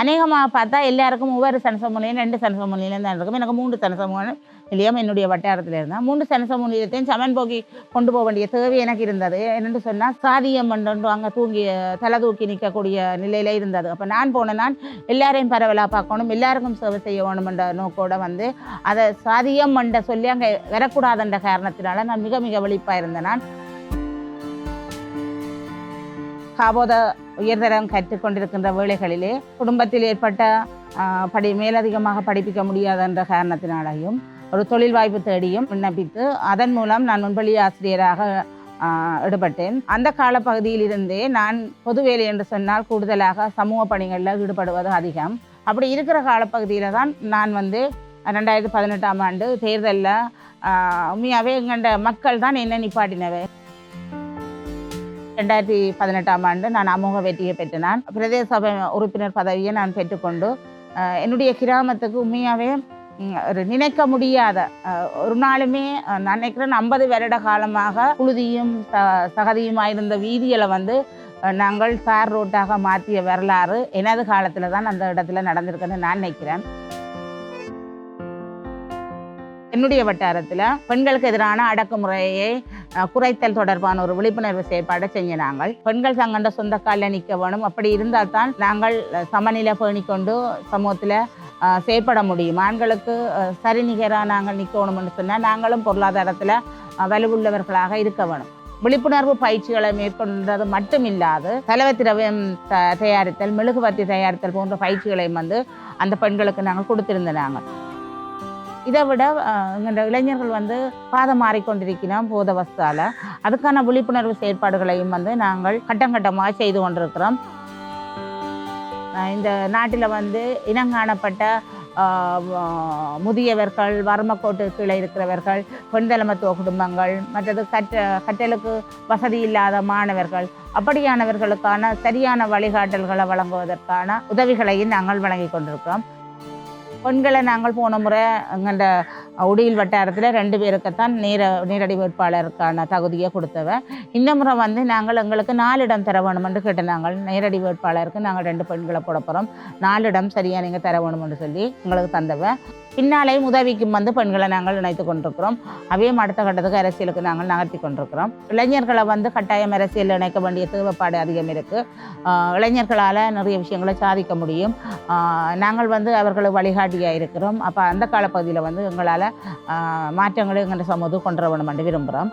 அநேகமாக பார்த்தா எல்லாருக்கும் ஒவ்வொரு சனசமூலியும் ரெண்டு சனசமூலியும் தான் இருக்கும். எனக்கு மூன்று சனசமூலம் இல்லையா? என்னுடைய வட்டாரத்தில் இருந்தால் மூன்று சனசமூலியத்தையும் சமன் போக்கி கொண்டு போக வேண்டிய தேவை எனக்கு இருந்தது. என்னென்று சொன்னால் சாதியம் பண்ணு அங்கே தூங்கி தலை தூக்கி நிற்கக்கூடிய நிலையில் இருந்தது. அப்போ நான் போன நான் எல்லாரையும் பரவலாக பார்க்கணும் எல்லாருக்கும் சேவை செய்ய வேணுமென்ற நோக்கோடு வந்து அதை சாதியம் மண்ட சொல்லி அங்கே வரக்கூடாதுன்ற காரணத்தினால நான் மிக மிக வெளிப்பாக இருந்தேன் நான் காபோத உயர்தரம் கற்றுக்கொண்டிருக்கின்ற வேளைகளிலே குடும்பத்தில் ஏற்பட்ட படி மேலதிகமாக படிப்பிக்க முடியாது என்ற காரணத்தினாலையும் ஒரு தொழில் வாய்ப்பு தேடியும் விண்ணப்பித்து அதன் மூலம் நான் முன்பள்ளி ஆசிரியராக ஈடுபட்டேன். அந்த காலப்பகுதியிலிருந்தே நான் பொது வேலை என்று சொன்னால் கூடுதலாக சமூக பணிகளில் ஈடுபடுவது அதிகம். அப்படி இருக்கிற காலப்பகுதியில் தான் நான் வந்து ரெண்டாயிரத்தி பதினெட்டாம் ஆண்டு தேர்தலில் உண்மையாகவே எங்கண்ட மக்கள் தான் என்ன நிப்பாட்டினவை. ரெண்டாயிரத்தி பதினெட்டாம் ஆண்டு நான் அமோக வெற்றியை பெற்றேன். பிரதேச சபை உறுப்பினர் பதவியை நான் பெற்றுக்கொண்டு என்னுடைய கிராமத்துக்கு உண்மையாகவே ஒரு நினைக்க முடியாத ஒரு நாளுமே நான் நினைக்கிறேன் ஐம்பது வருட காலமாக புழுதியும் ச சகதியுமாக இருந்த வீதிகளை வந்து நாங்கள் தார் ரோட்டாக மாற்றிய வரலாறு எனது காலத்தில் தான் அந்த இடத்துல நடந்திருக்குன்னு நான் நினைக்கிறேன். என்னுடைய வட்டாரத்தில் பெண்களுக்கு எதிரான அடக்குமுறையை குறைத்தல் தொடர்பான ஒரு விழிப்புணர்வு செயற்பாடை செஞ்ச நாங்கள் பெண்கள் தங்கண்ட சொந்த காலில் நிற்க வேணும். அப்படி இருந்தால் தான் நாங்கள் சமநிலை பேணி கொண்டு சமூகத்தில் செயற்பட முடியும். ஆண்களுக்கு சரிநிகராக நாங்கள் நிற்கணும்னு சொன்னால் நாங்களும் பொருளாதாரத்தில் வலுவுள்ளவர்களாக இருக்க வேணும். விழிப்புணர்வு பயிற்சிகளை மேற்கொண்டது மட்டும் இல்லாது திரவியம் த தயாரித்தல் மெழுகுவர்த்தி தயாரித்தல் போன்ற பயிற்சிகளையும் வந்து அந்த பெண்களுக்கு நாங்கள் கொடுத்திருந்த நாங்கள் இதை விட அஹ், எங்களோட இளைஞர்கள் வந்து பாதம் மாறிக்கொண்டிருக்கிறோம் போத அதுக்கான விழிப்புணர்வு செயற்பாடுகளையும் வந்து நாங்கள் கட்டம் கட்டமாக செய்து கொண்டிருக்கிறோம். இந்த நாட்டில் வந்து இனங்காணப்பட்ட முதியவர்கள் வறுமக்கோட்டு கீழே இருக்கிறவர்கள் பெண்தலைமத்துவ குடும்பங்கள் மற்றது கற்ற கற்றலுக்கு வசதி இல்லாத மாணவர்கள் அப்படியானவர்களுக்கான சரியான வழிகாட்டல்களை வழங்குவதற்கான உதவிகளையும் நாங்கள் வழங்கி கொண்டிருக்கிறோம். பெண்களை நாங்கள் போன முறை எங்கள்ட உடியில் வட்டாரத்தில் ரெண்டு பேருக்குத்தான் நேர நேரடி வேட்பாளருக்கான தகுதியை கொடுத்தவ. இந்த முறை வந்து நாங்கள் எங்களுக்கு நாலு இடம் தர வேணுமென்று கேட்டு நாங்கள் நேரடி வேட்பாளருக்கு நாங்கள் ரெண்டு பெண்களை போட போகிறோம் நாலு இடம் சரியாக நீங்கள் தர வேணுமென்று சொல்லி எங்களுக்கு தந்தவ. பின்னாலேயும் உதவிக்கும் வந்து பெண்களை நாங்கள் இணைத்து கொண்டிருக்கிறோம். அவையும் அடுத்த கட்டத்துக்கு அரசியலுக்கு நாங்கள் நகர்த்தி கொண்டிருக்கிறோம். இளைஞர்களை வந்து கட்டாயம் அரசியலில் இணைக்க வேண்டிய தேவைப்பாடு அதிகம் இருக்குது இளைஞர்களால் நிறைய விஷயங்களை சாதிக்க முடியும். நாங்கள் வந்து அவர்களை வழிகாட்டியாக இருக்கிறோம். அப்போ அந்த காலப்பகுதியில் வந்து எங்களால் மாற்றங்களை எங்கள் சமூகம் கொண்டு வரணும் என்று விரும்புகிறோம்